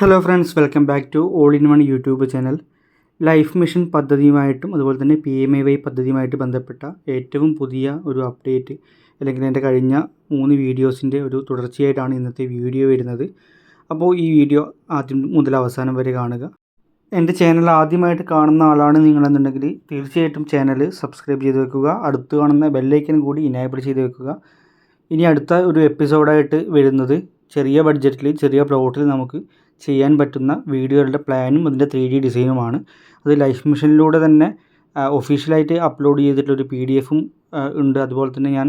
Hello friends welcome back to all in one YouTube channel life mission പദ്ധതിയുമായിട്ടും അതുപോലെ തന്നെ P M A Y പദ്ധതിയുമായിട്ട് ബന്ധപ്പെട്ട ഏറ്റവും പുതിയ ഒരു അപ്ഡേറ്റ് അല്ലെങ്കിൽ എന്റെ കഴിഞ്ഞ മൂന്ന് വീഡിയോസിന്റെ ഒരു തുടർച്ചയായിട്ടാണ് ഇന്നത്തെ വീഡിയോ വരുന്നത്. അപ്പോൾ ഈ വീഡിയോ ആദ്യം മുതൽ അവസാനം വരെ കാണുക. എന്റെ ചാനൽ ആദ്യമായിട്ട് കാണുന്ന ആളാണ് നിങ്ങളെന്നുണ്ടെങ്കിൽ തീർച്ചയായിട്ടും ചാനൽ സബ്സ്ക്രൈബ് ചെയ്ത് വെക്കുക. അടുത്ത് കാണുന്ന ബെല്ലൈക്കൻ കൂടി ഇനേബിൾ ചെയ്ത് വെക്കുക. ഇനി അടുത്ത ഒരു എപ്പിസോഡായിട്ട് വരുന്നത് ചെറിയ ബഡ്ജറ്റിൽ ചെറിയ പ്ലോട്ടിൽ നമുക്ക് ചെയ്യാൻ പറ്റുന്ന വീഡിയോകളുടെ പ്ലാനും അതിന്റെ ത്രീ ഡി ഡിസൈനുമാണ് അത് ലൈഫ് മിഷനിലൂടെ തന്നെ ഒഫീഷ്യലായിട്ട് അപ്ലോഡ് ചെയ്തിട്ടുള്ളൊരു പി ഡി എഫും ഉണ്ട്. അതുപോലെ തന്നെ ഞാൻ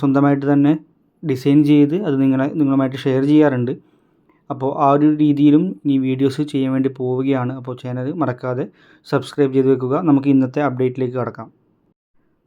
സ്വന്തമായിട്ട് തന്നെ ഡിസൈൻ ചെയ്ത് അത് നിങ്ങളെ നിങ്ങളുമായിട്ട് ഷെയർ ചെയ്യാറുണ്ട്. അപ്പോൾ ആ ഒരു രീതിയിലും ഈ വീഡിയോസ് ചെയ്യാൻ വേണ്ടി പോവുകയാണ്. അപ്പോൾ ചാനൽ മറക്കാതെ സബ്സ്ക്രൈബ് ചെയ്ത് വെക്കുക. നമുക്ക് ഇന്നത്തെ അപ്ഡേറ്റിലേക്ക് കടക്കാം.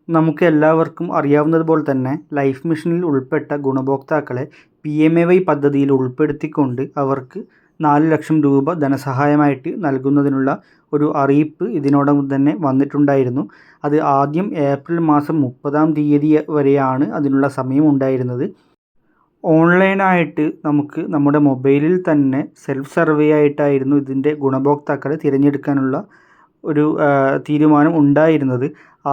നമുക്ക് എല്ലാവർക്കും അറിയാവുന്നതുപോലെ തന്നെ ലൈഫ് മിഷനിൽ ഉൾപ്പെട്ട ഗുണഭോക്താക്കളെ പി എം എ വൈ പദ്ധതിയിൽ ഉൾപ്പെടുത്തിക്കൊണ്ട് അവർക്ക് നാല് ലക്ഷം രൂപ ധനസഹായമായിട്ട് നൽകുന്നതിനുള്ള ഒരു അറിയിപ്പ് ഇതിനോടകം തന്നെ വന്നിട്ടുണ്ടായിരുന്നു. അത് ആദ്യം ഏപ്രിൽ മാസം മുപ്പതാം തീയതി വരെയാണ് അതിനുള്ള സമയം ഉണ്ടായിരുന്നത്. ഓൺലൈനായിട്ട് നമുക്ക് നമ്മുടെ മൊബൈലിൽ തന്നെ സെൽഫ് സർവേ ആയിട്ടായിരുന്നു ഇതിന്റെ ഗുണഭോക്താക്കളെ തിരഞ്ഞെടുക്കാനുള്ള ഒരു തീരുമാനം ഉണ്ടായിരുന്നത്.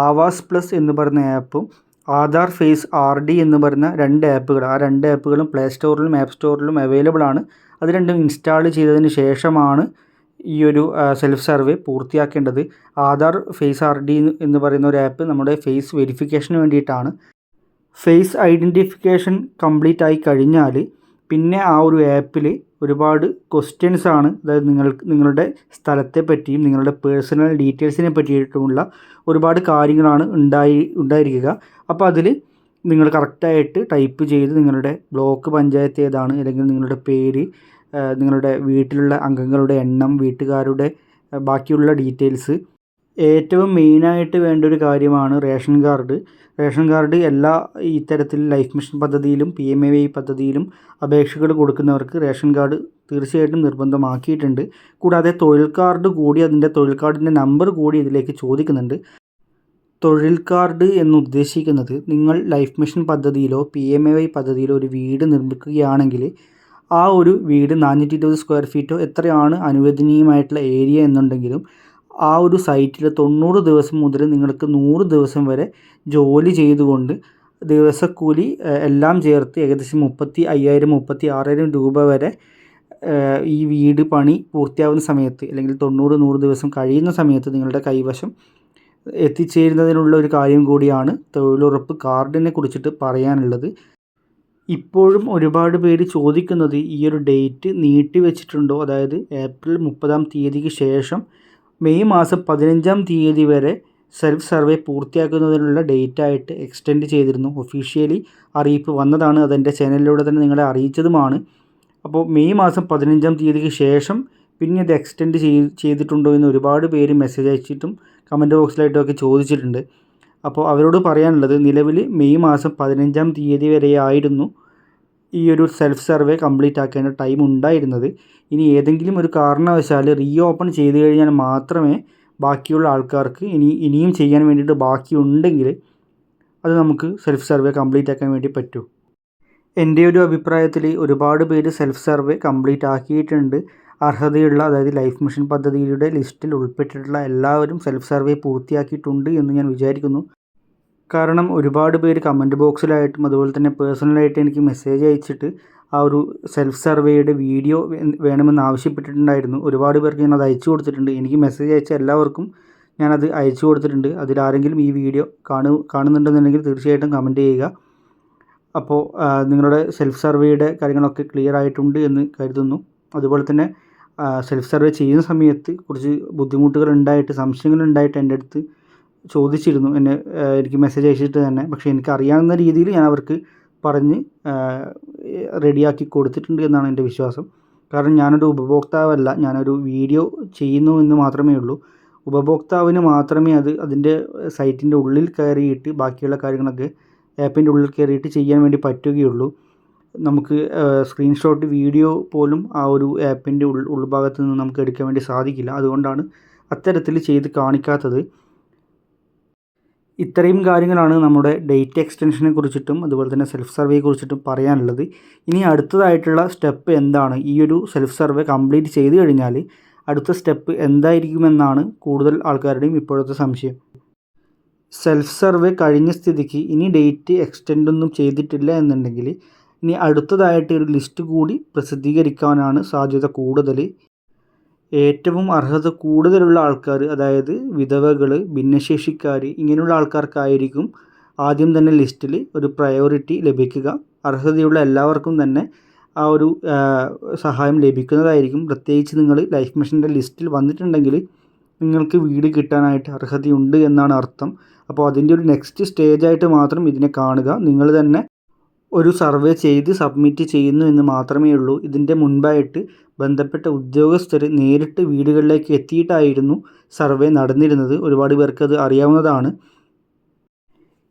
ആവാസ് പ്ലസ് എന്ന് പറയുന്ന ആപ്പും ആധാർ ഫേസ് ആർ ഡി എന്ന് പറയുന്ന രണ്ട് ആപ്പുകൾ ആ രണ്ട് ആപ്പുകളും പ്ലേ സ്റ്റോറിലും ആപ്പ് സ്റ്റോറിലും അവൈലബിൾ ആണ്. അത് രണ്ടും ഇൻസ്റ്റാൾ ചെയ്തതിന് ശേഷമാണ് ഈ ഒരു സെൽഫ് സർവേ പൂർത്തിയാക്കേണ്ടത്. ആധാർ ഫേസ് ആർ ഡി എന്ന് പറയുന്ന ഒരു ആപ്പ് നമ്മുടെ ഫേസ് വെരിഫിക്കേഷന് വേണ്ടിയിട്ടാണ്. ഫേസ് ഐഡന്റിഫിക്കേഷൻ കംപ്ലീറ്റ് ആയി കഴിഞ്ഞാൽ പിന്നെ ആ ഒരു ആപ്പിൽ ഒരുപാട് ക്വസ്റ്റ്യൻസ് ആണ്. അതായത് നിങ്ങൾ നിങ്ങളുടെ സ്ഥലത്തെ പറ്റിയും നിങ്ങളുടെ പേഴ്സണൽ ഡീറ്റെയിൽസിനെ പറ്റിയിട്ടുമുള്ള ഒരുപാട് കാര്യങ്ങളാണ് ഉണ്ടായി ഉണ്ടായിരിക്കുക. അപ്പോൾ അതിൽ നിങ്ങൾ കറക്റ്റായിട്ട് ടൈപ്പ് ചെയ്ത് നിങ്ങളുടെ ബ്ലോക്ക് പഞ്ചായത്ത് ഏതാണ് അല്ലെങ്കിൽ നിങ്ങളുടെ പേര് നിങ്ങളുടെ വീട്ടിലുള്ള അംഗങ്ങളുടെ എണ്ണം വീട്ടുകാരുടെ ബാക്കിയുള്ള ഡീറ്റെയിൽസ് ഏറ്റവും മെയിനായിട്ട് വേണ്ട ഒരു കാര്യമാണ് റേഷൻ കാർഡ്. റേഷൻ കാർഡ് എല്ലാ ഇത്തരത്തിൽ ലൈഫ് മിഷൻ പദ്ധതിയിലും പി എം എ വൈ പദ്ധതിയിലും അപേക്ഷകൾ കൊടുക്കുന്നവർക്ക് റേഷൻ കാർഡ് തീർച്ചയായിട്ടും നിർബന്ധമാക്കിയിട്ടുണ്ട്. കൂടാതെ തൊഴിൽ കാർഡ് കൂടി അതിന്റെ തൊഴിൽ കാർഡിന്റെ നമ്പർ കൂടി ഇതിലേക്ക് ചോദിക്കുന്നുണ്ട്. തൊഴിൽ കാർഡ് എന്ന് ഉദ്ദേശിക്കുന്നത് നിങ്ങൾ ലൈഫ് മിഷൻ പദ്ധതിയിലോ പി എം എ വൈ പദ്ധതിയിലോ ഒരു വീട് നിർമ്മിക്കുകയാണെങ്കിൽ ആ ഒരു വീട് നാനൂറ്റി ഇരുപത് സ്ക്വയർ ഫീറ്റോ എത്രയാണ് അനുവദനീയമായിട്ടുള്ള ഏരിയ എന്നുണ്ടെങ്കിലും ആ ഒരു സൈറ്റിൽ തൊണ്ണൂറ് ദിവസം മുതൽ നിങ്ങൾക്ക് നൂറ് ദിവസം വരെ ജോലി ചെയ്തുകൊണ്ട് ദിവസക്കൂലി എല്ലാം ചേർത്ത് ഏകദേശം മുപ്പത്തി അയ്യായിരം മുപ്പത്തി ആറായിരം രൂപ വരെ ഈ വീട് പണി പൂർത്തിയാവുന്ന സമയത്ത് അല്ലെങ്കിൽ തൊണ്ണൂറ് നൂറ് ദിവസം കഴിയുന്ന സമയത്ത് നിങ്ങളുടെ കൈവശം എത്തിച്ചേരുന്നതിനുള്ള ഒരു കാര്യം കൂടിയാണ് തൊഴിലുറപ്പ് കാർഡിനെ കുറിച്ചിട്ട് പറയാനുള്ളത്. ഇപ്പോഴും ഒരുപാട് പേര് ചോദിക്കുന്നത് ഈ ഒരു ഡേറ്റ് നീട്ടി വെച്ചിട്ടുണ്ടോ? അതായത് ഏപ്രിൽ മുപ്പതാം തീയതിക്ക് ശേഷം മെയ് മാസം പതിനഞ്ചാം തീയതി വരെ സെൽഫ് സർവേ പൂർത്തിയാക്കുന്നതിനുള്ള ഡേറ്റ് ആയിട്ട് എക്സ്റ്റെൻഡ് ചെയ്തിരുന്നു. ഒഫീഷ്യലി അറിയിപ്പ് വന്നതാണ്. അതെന്റെ ചാനലിലൂടെ തന്നെ നിങ്ങളെ അറിയിച്ചതുമാണ്. അപ്പോൾ മെയ് മാസം പതിനഞ്ചാം തീയതിക്ക് ശേഷം പിന്നെ ഇത് എക്സ്റ്റെൻഡ് ചെയ് ചെയ്തിട്ടുണ്ടോ എന്ന് ഒരുപാട് പേര് മെസ്സേജ് അയച്ചിട്ടും കമന്റ് ബോക്സിലായിട്ടൊക്കെ ചോദിച്ചിട്ടുണ്ട്. അപ്പോൾ അവരോട് പറയാനുള്ളത് നിലവിൽ മെയ് മാസം പതിനഞ്ചാം തീയതി വരെയായിരുന്നു ഈ ഒരു സെൽഫ് സർവേ കംപ്ലീറ്റ് ആക്കേണ്ട ടൈം ഉണ്ടായിരുന്നത്. ഇനി ഏതെങ്കിലും ഒരു കാരണവശാൽ റീ ഓപ്പൺ ചെയ്ത് കഴിഞ്ഞാൽ മാത്രമേ ബാക്കിയുള്ള ആൾക്കാർക്ക് ഇനി ഇനിയും ചെയ്യാൻ വേണ്ടിയിട്ട് ബാക്കിയുണ്ടെങ്കിൽ അത് നമുക്ക് സെൽഫ് സർവേ കംപ്ലീറ്റ് ആക്കാൻ വേണ്ടി പറ്റൂ. എന്റെ ഒരു അഭിപ്രായത്തിൽ ഒരുപാട് പേര് സെൽഫ് സർവേ കംപ്ലീറ്റ് ആക്കിയിട്ടുണ്ട്. അർഹതയുള്ള അതായത് ലൈഫ് മിഷൻ പദ്ധതിയുടെ ലിസ്റ്റിൽ ഉൾപ്പെട്ടിട്ടുള്ള എല്ലാവരും സെൽഫ് സർവേ പൂർത്തിയാക്കിയിട്ടുണ്ട് എന്ന് ഞാൻ വിചാരിക്കുന്നു. കാരണം ഒരുപാട് പേര് കമന്റ് ബോക്സിലായിട്ടും അതുപോലെ തന്നെ പേഴ്സണലായിട്ട് എനിക്ക് മെസ്സേജ് അയച്ചിട്ട് ആ ഒരു സെൽഫ് സർവേയുടെ വീഡിയോ വേണമെന്ന് ആവശ്യപ്പെട്ടിട്ടുണ്ടായിരുന്നു. ഒരുപാട് പേർക്ക് ഞാൻ അത് അയച്ചു കൊടുത്തിട്ടുണ്ട്. എനിക്ക് മെസ്സേജ് അയച്ച എല്ലാവർക്കും ഞാനത് അയച്ചു കൊടുത്തിട്ടുണ്ട്. അതിലാരെങ്കിലും ഈ വീഡിയോ കാണു കാണുന്നുണ്ടെന്നുണ്ടെങ്കിൽ തീർച്ചയായിട്ടും കമന്റ് ചെയ്യുക. അപ്പോൾ നിങ്ങളുടെ സെൽഫ് സർവേയുടെ കാര്യങ്ങളൊക്കെ ക്ലിയർ ആയിട്ടുണ്ട് എന്ന് കരുതുന്നു. അതുപോലെ തന്നെ സെൽഫ് സർവേ ചെയ്യുന്ന സമയത്ത് കുറച്ച് ബുദ്ധിമുട്ടുകൾ ഉണ്ടായിട്ട് സംശയങ്ങൾ ഉണ്ടായിട്ട് എന്റെ അടുത്ത് ചോദിച്ചിരുന്നു എന്നെ എനിക്ക് മെസ്സേജ് അയച്ചിട്ട് തന്നെ. പക്ഷേ എനിക്ക് അറിയാവുന്ന രീതിയിൽ ഞാൻ അവർക്ക് പറഞ്ഞ് റെഡിയാക്കി കൊടുത്തിട്ടുണ്ട് എന്നാണ് എന്റെ വിശ്വാസം. കാരണം ഞാനൊരു ഉപഭോക്താവല്ല ഞാനൊരു വീഡിയോ ചെയ്യുന്നു എന്ന് മാത്രമേ ഉള്ളൂ. ഉപഭോക്താവിന് മാത്രമേ അത് അതിന്റെ സൈറ്റിന്റെ ഉള്ളിൽ കയറിയിട്ട് ബാക്കിയുള്ള കാര്യങ്ങളൊക്കെ ആപ്പിന്റെ ഉള്ളിൽ കയറിയിട്ട് ചെയ്യാൻ വേണ്ടി പറ്റുകയുള്ളൂ. നമുക്ക് സ്ക്രീൻഷോട്ട് വീഡിയോ പോലും ആ ഒരു ആപ്പിന്റെ ഉൾ ഉൾഭാഗത്ത് നിന്ന് നമുക്ക് എടുക്കാൻ വേണ്ടി സാധിക്കില്ല. അതുകൊണ്ടാണ് അത്തരത്തിൽ ചെയ്ത് കാണിക്കാത്തത്. ഇത്രയും കാര്യങ്ങളാണ് നമ്മുടെ ഡേറ്റ് എക്സ്റ്റൻഷനെ കുറിച്ചിട്ടും അതുപോലെ തന്നെ സെൽഫ് സർവേയെ കുറിച്ചിട്ടും പറയാനുള്ളത്. ഇനി അടുത്തതായിട്ടുള്ള സ്റ്റെപ്പ് എന്താണ്? ഈ ഒരു സെൽഫ് സർവേ കംപ്ലീറ്റ് ചെയ്ത് കഴിഞ്ഞാൽ അടുത്ത സ്റ്റെപ്പ് എന്തായിരിക്കുമെന്നാണ് കൂടുതൽ ആൾക്കാരുടെയും ഇപ്പോഴത്തെ സംശയം. സെൽഫ് സർവേ കഴിഞ്ഞ സ്ഥിതിക്ക് ഇനി ഡേറ്റ് എക്സ്റ്റെൻഡ് ഒന്നും ചെയ്തിട്ടില്ല എന്നുണ്ടെങ്കിൽ ഇനി അടുത്തതായിട്ട് ഒരു ലിസ്റ്റ് കൂടി പ്രസിദ്ധീകരിക്കാനാണ് സാധ്യത കൂടുതൽ ഏറ്റവും അർഹത കൂടുതലുള്ള ആൾക്കാർ അതായത് വിധവകൾ ഭിന്നശേഷിക്കാർ ഇങ്ങനെയുള്ള ആൾക്കാർക്കായിരിക്കും ആദ്യം തന്നെ ലിസ്റ്റിൽ ഒരു പ്രയോറിറ്റി ലഭിക്കുക. അർഹതയുള്ള എല്ലാവർക്കും തന്നെ ആ ഒരു സഹായം ലഭിക്കുന്നതായിരിക്കും. പ്രത്യേകിച്ച് നിങ്ങൾ ലൈഫ് മിഷന്റെ ലിസ്റ്റിൽ വന്നിട്ടുണ്ടെങ്കിൽ നിങ്ങൾക്ക് വീട് കിട്ടാനായിട്ട് അർഹതയുണ്ട് എന്നാണ് അർത്ഥം. അപ്പോൾ അതിന്റെ ഒരു നെക്സ്റ്റ് സ്റ്റേജായിട്ട് മാത്രം ഇതിനെ കാണുക. നിങ്ങൾ തന്നെ ഒരു സർവേ ചെയ്ത് സബ്മിറ്റ് ചെയ്യുന്നു എന്ന് മാത്രമേ ഉള്ളൂ. ഇതിന്റെ മുൻപായിട്ട് ബന്ധപ്പെട്ട ഉദ്യോഗസ്ഥർ നേരിട്ട് വീടുകളിലേക്ക് എത്തിയിട്ടായിരുന്നു സർവേ നടന്നിരുന്നത്. ഒരുപാട് പേർക്ക് അത് അറിയാവുന്നതാണ്.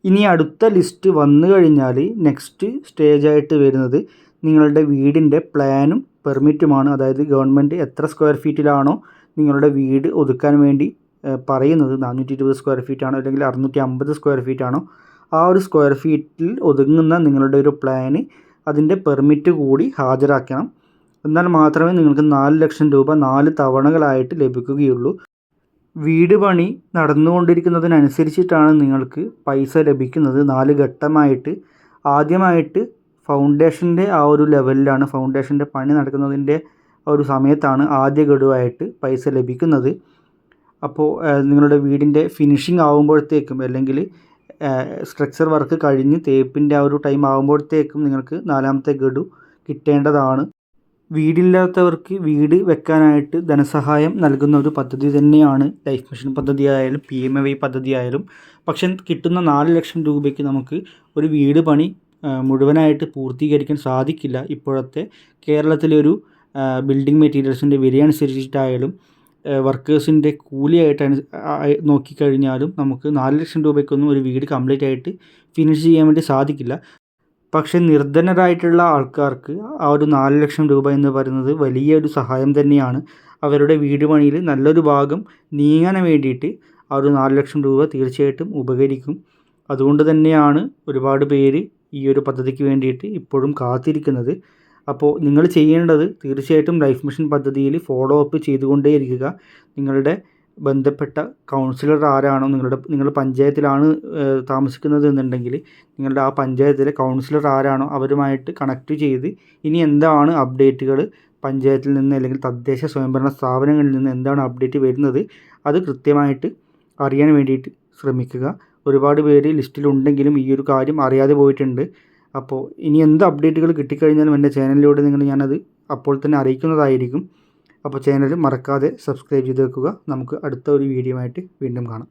ഇനി അടുത്ത ലിസ്റ്റ് വന്നു കഴിഞ്ഞാൽ നെക്സ്റ്റ് സ്റ്റേജായിട്ട് വരുന്നത് നിങ്ങളുടെ വീടിന്റെ പ്ലാനും പെർമിറ്റുമാണ്. അതായത് ഗവൺമെന്റ് എത്ര സ്ക്വയർ ഫീറ്റിലാണോ നിങ്ങളുടെ വീട് ഒതുക്കാൻ വേണ്ടി പറയുന്നത്. നാനൂറ്റി ഇരുപത് സ്ക്വയർ ഫീറ്റാണോ അല്ലെങ്കിൽ അറുന്നൂറ്റി അമ്പത് സ്ക്വയർ ഫീറ്റാണോ ആ ഒരു സ്ക്വയർ ഫീറ്റിൽ ഒതുങ്ങുന്ന നിങ്ങളുടെ ഒരു പ്ലാന് അതിന്റെ പെർമിറ്റ് കൂടി ഹാജരാക്കണം. എന്നാൽ മാത്രമേ നിങ്ങൾക്ക് നാല് ലക്ഷം രൂപ നാല് തവണകളായിട്ട് ലഭിക്കുകയുള്ളൂ. വീട് പണി നടന്നുകൊണ്ടിരിക്കുന്നതിനനുസരിച്ചിട്ടാണ് നിങ്ങൾക്ക് പൈസ ലഭിക്കുന്നത്. നാല് ഘട്ടമായിട്ട്. ആദ്യമായിട്ട് ഫൗണ്ടേഷന്റെ ആ ഒരു ലെവലിലാണ് ഫൗണ്ടേഷന്റെ പണി നടക്കുന്നതിന്റെ ഒരു സമയത്താണ് ആദ്യ ഗഡുവായിട്ട് പൈസ ലഭിക്കുന്നത്. അപ്പോൾ നിങ്ങളുടെ വീടിന്റെ ഫിനിഷിംഗ് ആകുമ്പോഴത്തേക്കും അല്ലെങ്കിൽ സ്ട്രക്ചർ വർക്ക് കഴിഞ്ഞ് തേപ്പിന്റെ ആ ഒരു ടൈം ആകുമ്പോഴത്തേക്കും നിങ്ങൾക്ക് നാലാമത്തെ ഗഡു കിട്ടേണ്ടതാണ്. വീടില്ലാത്തവർക്ക് വീട് വെക്കാനായിട്ട് ധനസഹായം നൽകുന്ന ഒരു പദ്ധതി തന്നെയാണ് ലൈഫ് മിഷൻ പദ്ധതി ആയാലും പി എം എ വൈ പദ്ധതി ആയാലും പക്ഷെ കിട്ടുന്ന നാല് ലക്ഷം രൂപയ്ക്ക് നമുക്ക് ഒരു വീട് പണി മുഴുവനായിട്ട് പൂർത്തീകരിക്കാൻ സാധിക്കില്ല. ഇപ്പോഴത്തെ കേരളത്തിലെ ഒരു ബിൽഡിംഗ് മെറ്റീരിയൽസിന്റെ വില അനുസരിച്ചിട്ടായാലും വർക്കേഴ്സിന്റെ കൂലിയായിട്ടാണ് നോക്കിക്കഴിഞ്ഞാലും നമുക്ക് നാല് ലക്ഷം രൂപയ്ക്കൊന്നും ഒരു വീട് കംപ്ലീറ്റ് ആയിട്ട് ഫിനിഷ് ചെയ്യാൻ വേണ്ടി സാധിക്കില്ല. പക്ഷേ നിർധനരായിട്ടുള്ള ആൾക്കാർക്ക് ആ ഒരു നാല് ലക്ഷം രൂപ എന്ന് പറയുന്നത് വലിയൊരു സഹായം തന്നെയാണ്. അവരുടെ വീട് പണിയിൽ നല്ലൊരു ഭാഗം നീങ്ങാൻ വേണ്ടിയിട്ട് ആ ഒരു നാല് ലക്ഷം രൂപ തീർച്ചയായിട്ടും ഉപകരിക്കും. അതുകൊണ്ട് തന്നെയാണ് ഒരുപാട് പേര് ഈ ഒരു പദ്ധതിക്ക് വേണ്ടിയിട്ട് ഇപ്പോഴും കാത്തിരിക്കുന്നത്. അപ്പോൾ നിങ്ങൾ ചെയ്യേണ്ടത് തീർച്ചയായിട്ടും ലൈഫ് മിഷൻ പദ്ധതിയിൽ ഫോളോ അപ്പ് ചെയ്തുകൊണ്ടേയിരിക്കുക. നിങ്ങളുടെ ബന്ധപ്പെട്ട കൗൺസിലർ ആരാണോ നിങ്ങളുടെ നിങ്ങൾ പഞ്ചായത്തിലാണ് താമസിക്കുന്നത് എന്നുണ്ടെങ്കിൽ നിങ്ങളുടെ ആ പഞ്ചായത്തിലെ കൗൺസിലർ ആരാണോ അവരുമായിട്ട് കണക്ട് ചെയ്ത് ഇനി എന്താണ് അപ്ഡേറ്റുകൾ പഞ്ചായത്തിൽ നിന്ന് അല്ലെങ്കിൽ തദ്ദേശ സ്വയംഭരണ സ്ഥാപനങ്ങളിൽ നിന്ന് എന്താണ് അപ്ഡേറ്റ് വരുന്നത് അത് കൃത്യമായിട്ട് അറിയാൻ വേണ്ടിയിട്ട് ശ്രമിക്കുക. ഒരുപാട് പേര് ലിസ്റ്റിലുണ്ടെങ്കിലും ഈ ഒരു കാര്യം അറിയാതെ പോയിട്ടുണ്ട്. അപ്പോൾ ഇനി എന്ത് അപ്ഡേറ്റുകൾ കിട്ടിക്കഴിഞ്ഞാലും എന്റെ ചാനലിലൂടെ നിങ്ങൾ ഞാനത് അപ്പോൾ തന്നെ അറിയിക്കുന്നതായിരിക്കും. അപ്പോൾ ചാനൽ മറക്കാതെ സബ്സ്ക്രൈബ് ചെയ്ത് വെക്കുക. നമുക്ക് അടുത്ത ഒരു വീഡിയോ ആയിട്ട് വീണ്ടും കാണാം.